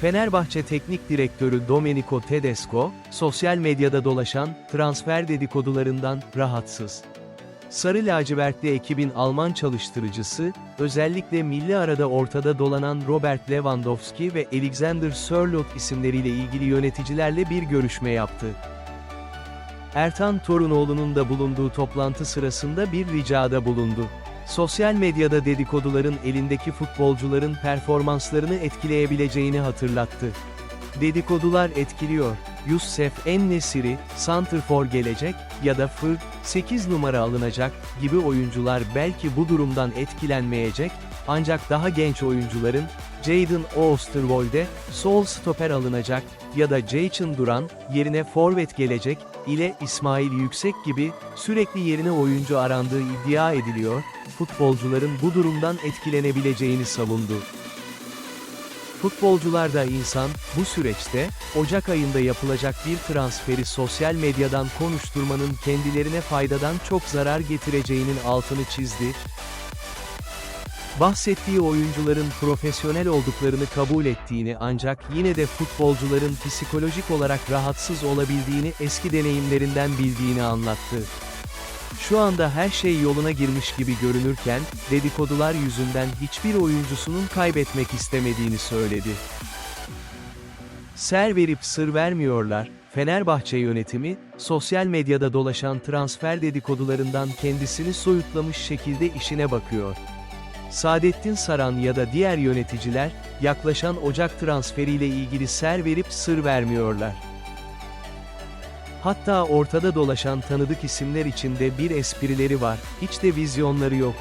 Fenerbahçe Teknik Direktörü Domenico Tedesco, sosyal medyada dolaşan transfer dedikodularından rahatsız. Sarı lacivertli ekibin Alman çalıştırıcısı, özellikle milli arada ortada dolanan Robert Lewandowski ve Alexander Sörloth isimleriyle ilgili yöneticilerle bir görüşme yaptı. Ertan Torunoğlu'nun da bulunduğu toplantı sırasında bir ricada bulundu. Sosyal medyada dedikoduların elindeki futbolcuların performanslarını etkileyebileceğini hatırlattı. Dedikodular etkiliyor. Yusuf En-Nesiri, Santrfor gelecek ya da Fır, 8 numara alınacak gibi oyuncular belki bu durumdan etkilenmeyecek, ancak daha genç oyuncuların, Jadon Oosterwolde, sol stoper alınacak ya da Jaycın Duran, yerine forvet gelecek, ile İsmail Yüksek gibi, sürekli yerine oyuncu arandığı iddia ediliyor, futbolcuların bu durumdan etkilenebileceğini savundu. Futbolcular da insan, bu süreçte, Ocak ayında yapılacak bir transferi sosyal medyadan konuşturmanın kendilerine faydadan çok zarar getireceğinin altını çizdi. Bahsettiği oyuncuların profesyonel olduklarını kabul ettiğini ancak yine de futbolcuların psikolojik olarak rahatsız olabildiğini eski deneyimlerinden bildiğini anlattı. Şu anda her şey yoluna girmiş gibi görünürken, dedikodular yüzünden hiçbir oyuncusunun kaybetmek istemediğini söyledi. Ser verip sır vermiyorlar, Fenerbahçe yönetimi, sosyal medyada dolaşan transfer dedikodularından kendisini soyutlamış şekilde işine bakıyor. Saadettin Saran ya da diğer yöneticiler, yaklaşan Ocak transferiyle ilgili ser verip sır vermiyorlar. Hatta ortada dolaşan tanıdık isimler içinde bir esprileri var, hiç de vizyonları yok.